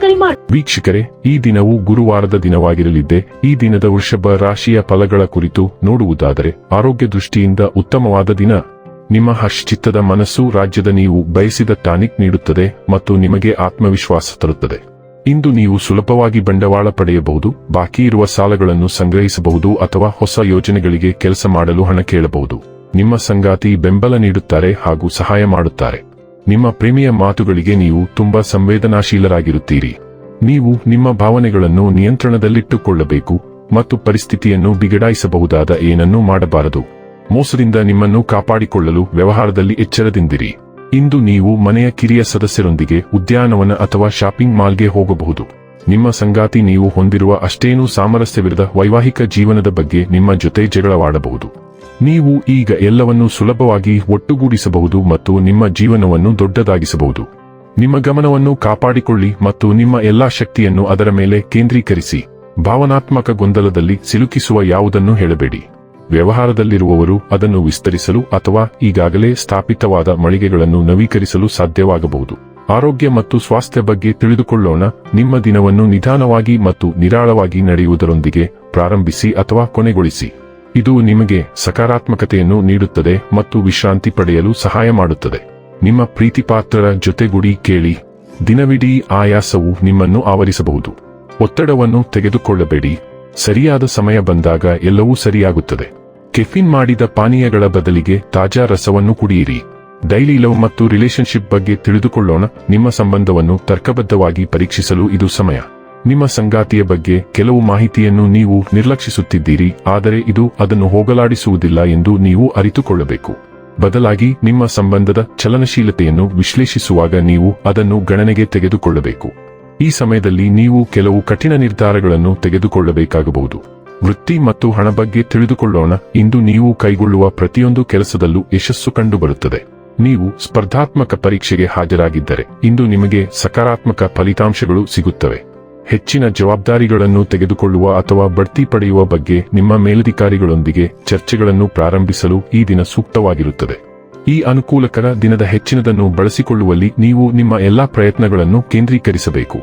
ಕರೆ ವೀಕ್ಷಕರೇ, ಈ ದಿನವು ಗುರುವಾರದ ದಿನವಾಗಿರಲಿದ್ದೆ, ಈ ದಿನದ ವೃಷಭ ರಾಶಿಯ ಫಲಗಳ ಕುರಿತು ನೋಡುವುದಾದರೆ, ಆರೋಗ್ಯ ದೃಷ್ಟಿಯಿಂದ ಉತ್ತಮವಾದ ದಿನ. ನಿಮ್ಮ ಹಶ್ಚಿತ್ತದ ಮನಸ್ಸು ರಾಜ್ಯದ ನೀವು ಬಯಸಿದ ಟಾನಿಕ್ ನೀಡುತ್ತದೆ ಮತ್ತು ನಿಮಗೆ ಆತ್ಮವಿಶ್ವಾಸ ತರುತ್ತದೆ. ಇಂದು ನೀವು ಸುಲಭವಾಗಿ ಬಂಡವಾಳ ಪಡೆಯಬಹುದು, ಬಾಕಿ ಇರುವ ಸಾಲಗಳನ್ನು ಸಂಗ್ರಹಿಸಬಹುದು ಅಥವಾ ಹೊಸ ಯೋಜನೆಗಳಿಗೆ ಕೆಲಸ ಮಾಡಲು ಹಣ ಕೇಳಬಹುದು. ನಿಮ್ಮ ಸಂಗಾತಿ ಬೆಂಬಲ ನೀಡುತ್ತಾರೆ ಹಾಗೂ ಸಹಾಯ ಮಾಡುತ್ತಾರೆ. ನಿಮ್ಮ ಪ್ರೇಮಿಯ ಮಾತುಗಳಿಗೆ ನೀವು ತುಂಬಾ ಸಂವೇದನಾಶೀಲರಾಗಿರುತ್ತೀರಿ. ನೀವು ನಿಮ್ಮ ಭಾವನೆಗಳನ್ನು ನಿಯಂತ್ರಣದಲ್ಲಿಟ್ಟುಕೊಳ್ಳಬೇಕು ಮತ್ತು ಪರಿಸ್ಥಿತಿಯನ್ನು ಬಿಗಡಾಯಿಸಬಹುದಾದ ಏನನ್ನೂ ಮಾಡಬಾರದು. ಮೋಸದಿಂದ ನಿಮ್ಮನ್ನು ಕಾಪಾಡಿಕೊಳ್ಳಲು ವ್ಯವಹಾರದಲ್ಲಿ ಎಚ್ಚರದಿಂದಿರಿ. ಇಂದು ನೀವು ಮನೆಯ ಕಿರಿಯ ಸದಸ್ಯರೊಂದಿಗೆ ಉದ್ಯಾನವನ ಅಥವಾ ಶಾಪಿಂಗ್ ಮಾಲ್ಗೆ ಹೋಗಬಹುದು. ನಿಮ್ಮ ಸಂಗಾತಿ ನೀವು ಹೊಂದಿರುವ ಅಷ್ಟೇನೂ ಸಾಮರಸ್ಯವಿರದ ವೈವಾಹಿಕ ಜೀವನದ ಬಗ್ಗೆ ನಿಮ್ಮ ಜೊತೆ ಜಗಳವಾಡಬಹುದು. ನೀವು ಈಗ ಎಲ್ಲವನ್ನೂ ಸುಲಭವಾಗಿ ಒಟ್ಟುಗೂಡಿಸಬಹುದು ಮತ್ತು ನಿಮ್ಮ ಜೀವನವನ್ನು ದೊಡ್ಡದಾಗಿಸಬಹುದು. ನಿಮ್ಮ ಗಮನವನ್ನು ಕಾಪಾಡಿಕೊಳ್ಳಿ ಮತ್ತು ನಿಮ್ಮ ಎಲ್ಲಾ ಶಕ್ತಿಯನ್ನು ಅದರ ಮೇಲೆ ಕೇಂದ್ರೀಕರಿಸಿ. ಭಾವನಾತ್ಮಕ ಗೊಂದಲದಲ್ಲಿ ಸಿಲುಕಿಸುವ ಯಾವುದನ್ನು ಹೇಳಬೇಡಿ. ವ್ಯವಹಾರದಲ್ಲಿರುವವರು ಅದನ್ನು ವಿಸ್ತರಿಸಲು ಅಥವಾ ಈಗಾಗಲೇ ಸ್ಥಾಪಿತವಾದ ಮಳಿಗೆಗಳನ್ನು ನವೀಕರಿಸಲು ಸಾಧ್ಯವಾಗಬಹುದು. ಆರೋಗ್ಯ ಮತ್ತು ಸ್ವಾಸ್ಥ್ಯ ಬಗ್ಗೆ ತಿಳಿದುಕೊಳ್ಳೋಣ. ನಿಮ್ಮ ದಿನವನ್ನು ನಿಧಾನವಾಗಿ ಮತ್ತು ನಿರಾಳವಾಗಿ ನಡೆಯುವುದರೊಂದಿಗೆ ಪ್ರಾರಂಭಿಸಿ ಅಥವಾ ಕೊನೆಗೊಳಿಸಿ. ಇದು ನಿಮಗೆ ಸಕಾರಾತ್ಮಕತೆಯನ್ನು ನೀಡುತ್ತದೆ ಮತ್ತು ವಿಶ್ರಾಂತಿ ಪಡೆಯಲು ಸಹಾಯ ಮಾಡುತ್ತದೆ. ನಿಮ್ಮ ಪ್ರೀತಿಪಾತ್ರರ ಜೊತೆಗೂಡಿ ಕೇಳಿ. ದಿನವಿಡೀ ಆಯಾಸವು ನಿಮ್ಮನ್ನು ಆವರಿಸಬಹುದು. ಒತ್ತಡವನ್ನು ತೆಗೆದುಕೊಳ್ಳಬೇಡಿ. ಸರಿಯಾದ ಸಮಯ ಬಂದಾಗ ಎಲ್ಲವೂ ಸರಿಯಾಗುತ್ತದೆ. ಕೆಫಿನ್ ಮಾಡಿದ ಪಾನೀಯಗಳ ಬದಲಿಗೆ ತಾಜಾ ರಸವನ್ನು ಕುಡಿಯಿರಿ. ಡೈಲಿ ಲವ್ ಮತ್ತು ರಿಲೇಶನ್ಶಿಪ್ ಬಗ್ಗೆ ತಿಳಿದುಕೊಳ್ಳೋಣ. ನಿಮ್ಮ ಸಂಬಂಧವನ್ನು ತರ್ಕಬದ್ಧವಾಗಿ ಪರೀಕ್ಷಿಸಲು ಇದು ಸಮಯ. ನಿಮ್ಮ ಸಂಗಾತಿಯ ಬಗ್ಗೆ ಕೆಲವು ಮಾಹಿತಿಯನ್ನು ನೀವು ನಿರ್ಲಕ್ಷಿಸುತ್ತಿದ್ದೀರಿ, ಆದರೆ ಇದು ಅದನ್ನು ಹೋಗಲಾಡಿಸುವುದಿಲ್ಲ ಎಂದು ನೀವು ಅರಿತುಕೊಳ್ಳಬೇಕು. ಬದಲಾಗಿ ನಿಮ್ಮ ಸಂಬಂಧದ ಚಲನಶೀಲತೆಯನ್ನು ವಿಶ್ಲೇಷಿಸುವಾಗ ನೀವು ಅದನ್ನು ಗಣನೆಗೆ ತೆಗೆದುಕೊಳ್ಳಬೇಕು. ಈ ಸಮಯದಲ್ಲಿ ನೀವು ಕೆಲವು ಕಠಿಣ ನಿರ್ಧಾರಗಳನ್ನು ತೆಗೆದುಕೊಳ್ಳಬೇಕಾಗಬಹುದು. ವೃತ್ತಿ ಮತ್ತು ಹಣ ಬಗ್ಗೆ ತಿಳಿದುಕೊಳ್ಳೋಣ, ಇಂದು ನೀವು ಕೈಗೊಳ್ಳುವ ಪ್ರತಿಯೊಂದು ಕೆಲಸದಲ್ಲೂ ಯಶಸ್ಸು ಕಂಡುಬರುತ್ತದೆ. ನೀವು ಸ್ಪರ್ಧಾತ್ಮಕ ಪರೀಕ್ಷೆಗೆ ಹಾಜರಾಗಿದ್ದರೆ, ಇಂದು ನಿಮಗೆ ಸಕಾರಾತ್ಮಕ ಫಲಿತಾಂಶಗಳು ಸಿಗುತ್ತವೆ. ಹೆಚ್ಚಿನ ಜವಾಬ್ದಾರಿಗಳನ್ನು ತೆಗೆದುಕೊಳ್ಳುವ ಅಥವಾ ಬಡ್ತಿ ಪಡೆಯುವ ಬಗ್ಗೆ ನಿಮ್ಮ ಮೇಲಧಿಕಾರಿಗಳೊಂದಿಗೆ ಚರ್ಚೆಗಳನ್ನು ಪ್ರಾರಂಭಿಸಲು ಈ ದಿನ ಸೂಕ್ತವಾಗಿರುತ್ತದೆ. ಈ ಅನುಕೂಲಕರ ದಿನದ ಹೆಚ್ಚಿನದನ್ನು ಬಳಸಿಕೊಳ್ಳುವಲ್ಲಿ ನೀವು ನಿಮ್ಮ ಎಲ್ಲಾ ಪ್ರಯತ್ನಗಳನ್ನು ಕೇಂದ್ರೀಕರಿಸಬೇಕು.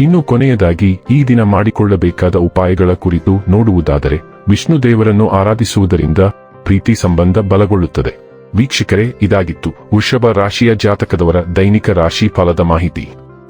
ಇನ್ನು ಕೊನೆಯದಾಗಿ, ಈ ದಿನ ಮಾಡಿಕೊಳ್ಳಬೇಕಾದ ಉಪಾಯಗಳ ಕುರಿತು ನೋಡುವುದಾದರೆ, ವಿಷ್ಣು ದೇವರನ್ನು ಆರಾಧಿಸುವುದರಿಂದ ಪ್ರೀತಿ ಸಂಬಂಧ ಬಲಗೊಳ್ಳುತ್ತದೆ. ವೀಕ್ಷಕರೇ, ಇದಾಗಿತ್ತು. ವೃಷಭ ರಾಶಿಯ ಜಾತಕದವರ ದೈನಿಕ ರಾಶಿ ಫಲದ ಮಾಹಿತಿ.